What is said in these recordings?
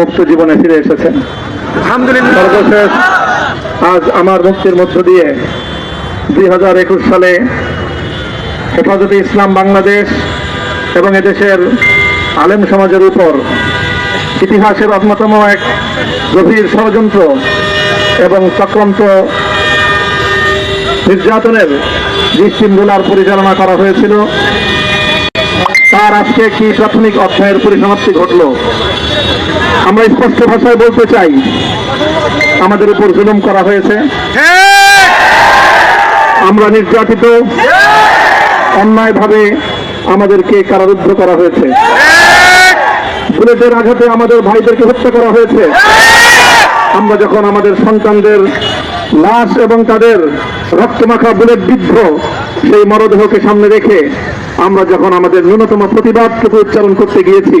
মুক্ত জীবনে ফিরে এসেছেন। সর্বশেষ আজ আমার মুক্তির মধ্য দিয়ে দুই হাজার একুশ সালে হেফাজতে ইসলাম বাংলাদেশ এবং এদেশের আলেম সমাজের উপর ইতিহাসের অন্যতম এক গভীর ষড়যন্ত্র এবং চক্রান্ত নির্যাতনের দৃষ্টিমূলার পরিচালনা করা হয়েছিল। তার আজকে কি প্রাথমিক অধ্যায়ের পরিসমাপ্তি ঘটল? আমরা স্পষ্ট ভাষায় বলতে চাই, আমাদের উপর জুলুম করা হয়েছে। আমরা নির্যাতিত, অন্যায়ভাবে আমাদেরকে কারারুদ্ধ করা হয়েছে। বুলেটের আঘাতে আমাদের ভাইদেরকে হত্যা করা হয়েছে। আমরা যখন আমাদের সন্তানদের লাশ এবং তাদের রক্তমাখা বুলেট বিদ্ধ সেই মরদেহকে সামনে রেখে আমরা যখন আমাদের ন্যূনতম প্রতিবাদটুকু উচ্চারণ করতে গিয়েছি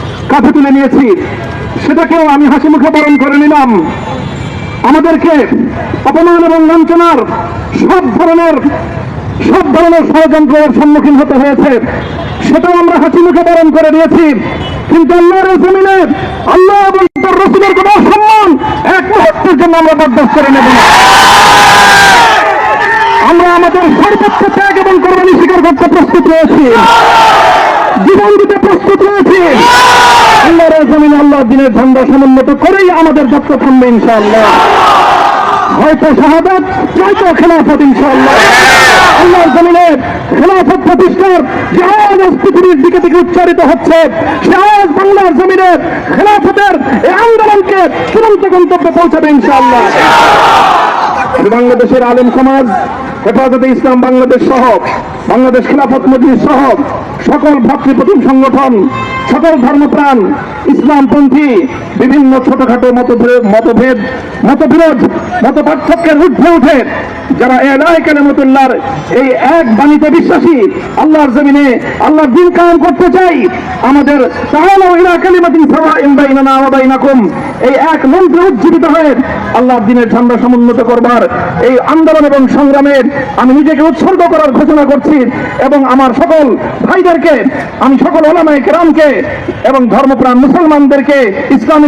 কাছে তুলে নিয়েছি। সেটাকেও আমি হাসি মুখে বরণ করে নিলাম। আমাদেরকে অপমান এবং লাঞ্ছনার সব ধরনের সব ধরনের ষড়যন্ত্রের সম্মুখীন হতে হয়েছে। সেটাও আমরা হাসি মুখে বরণ করে নিয়েছি। কিন্তু আল্লাহর জমিনে আল্লাহ এবং রসুলের কোনো সম্মান এক মুহূর্তের জন্য আমরা বরদাস্ত করে নেব আমরা আমাদের সর্বোচ্চ ত্যাগ এবং কোরবানি স্বীকার করতে প্রস্তুত রয়েছি। জীবন দিতে প্রস্তুত রয়েছি। আল্লাহর জমিনে আল্লাহ দিনের ঝান্ডা সমুন্নত করেই আমাদের যাত্রা থামবে ইনশাআল্লাহ। হয়তো শাহাদাত নয়তো খেলাফত ইনশাআল্লাহ। আল্লাহর জমিনে খেলাফত প্রতিষ্ঠার যে আওয়াজ পৃথিবীর দিকে থেকে উচ্চারিত হচ্ছে, সে আওয়াজ বাংলার জমিনে খেলাফতের এই আন্দোলনকে চূড়ান্ত গন্তব্যে পৌঁছাবে ইনশাআল্লাহ। বাংলাদেশের আলেম সমাজ, হেফাজতে ইসলাম বাংলাদেশ সহ বাংলাদেশ খিলাফত মজলিস সহ সকল ভাতৃপ্রতিম সংগঠন সকল ধর্মপ্রাণ ইসলামপন্থী বিভিন্ন ছোটখাটো মতভেদ মতভেদ, মতবিরোধ মত পার্থক্যের ঊর্ধ্বে উঠে যারা এলাই কালামতুল্লাহর এই এক বাণীতে বিশ্বাসী, আল্লাহর জমিনে আল্লাহর দিন কায়েম করতে চাই, আমাদের এই এক মন্ত্রে উজ্জীবিত হয়ে আল্লাহর দিনের ঝান্ডা সমুন্নত করবার এই আন্দোলন এবং সংগ্রামের আমি নিজেকে উৎসর্গ করার ঘোষণা করছি এবং আমার সকল ভাইদেরকে, আমি সকল ওলামায়ে কেরামকে এবং ধর্মপ্রাণ মুসলমানদেরকে ইসলামী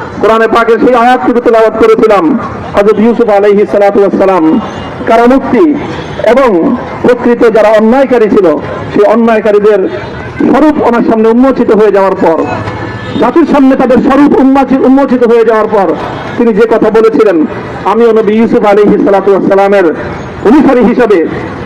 কোরআনে পাকের সেই আয়াতটুকু তেলাওয়াত করেছিলাম। হযরত ইউসুফ আলাইহিস সালাতু ওয়াস সালাম কারামুক্তি এবং প্রকৃত যারা অন্যায়কারী ছিল, সেই অন্যায়কারীদের স্বরূপ ওনার সামনে উন্মোচিত হয়ে যাওয়ার পর, জাতির সামনে তাদের স্বরূপ উন্মোচিত হয়ে যাওয়ার পর, তিনি যে কথা বলেছিলেন, আমিও নবী ইউসুফ আলী সালামের অনুসারী হিসাবে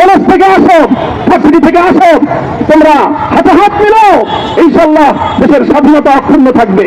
কলেজ থেকে আসো, ভার্সিটি থেকে আসো, তোমরা হাতে হাত মিলো, ইনশাল্লাহ দেশের স্বাধীনতা অক্ষুণ্ণ থাকবে।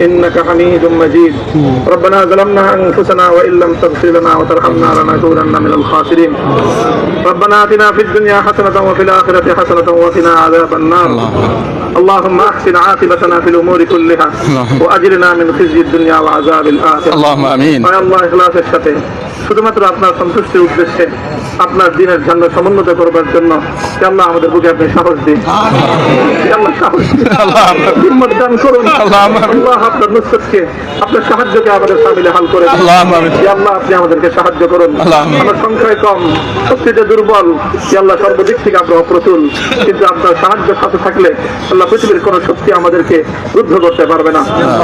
إنك حميد مجيد ربنا ظلمنا أنفسنا وإن لم تغفر لنا وترحمنا لنكونن من الخاسرين ربنا آتنا في الدنيا حسنة وفي الآخرة حسنة وقنا عذاب النار اللهم أحسن عاقبتنا في الأمور كلها وأجرنا من خزي الدنيا وعذاب الآخرة اللهم امين হয় আল্লাহ ইখলাসের সাথে শুধুমাত্র আপনার সন্তুষ্টির উদ্দেশ্যে আপনার দিনের ঝান্ডা সমুন্নত করবার জন্য হে আল্লাহ আমাদের বুকে আপনি সাহস দিন হে আল্লাহ সাহস দিন হিম্মত দান করুন আল্লাহুম্মা আমিন। আল্লাহ আপনার নুসরতকে আপনার সাহায্যকে আমাদের সামিলে হাল করে আল্লাহ আপনি আমাদেরকে সাহায্য করুন। আমার সংখ্যায় কম শক্তিতে দুর্বল। আল্লাহ সর্বদিক থেকে আমরা অপ্রতুল। কিন্তু আপনার সাহায্য সাথে থাকলে আল্লাহ পৃথিবীর কোন শক্তি আমাদেরকে রুদ্ধ করতে পারবে না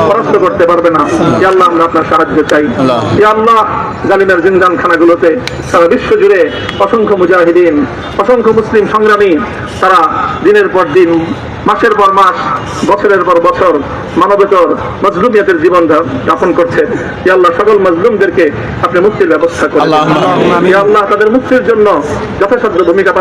পরাস্ত করতে পারবে না। আল্লাহ আমরা আপনার সাহায্য চাই। আল্লাহ। জালিমের জিন্দান খানাগুলোতে সারা বিশ্ব জুড়ে অসংখ্য মুজাহিদিন অসংখ্য মুসলিম সংগ্রামী তারা দিনের পর দিন মাসের পর মাস বছরের পর বছর মানবতর মজলুমিয়াদের জীবন যাপন করছে। আল্লাহ সকল মজলুমদেরকে আপনি মুক্তির ব্যবস্থা করেন। আল্লাহ তাদের মুক্তির জন্য যথাসাধ্য ভূমিকা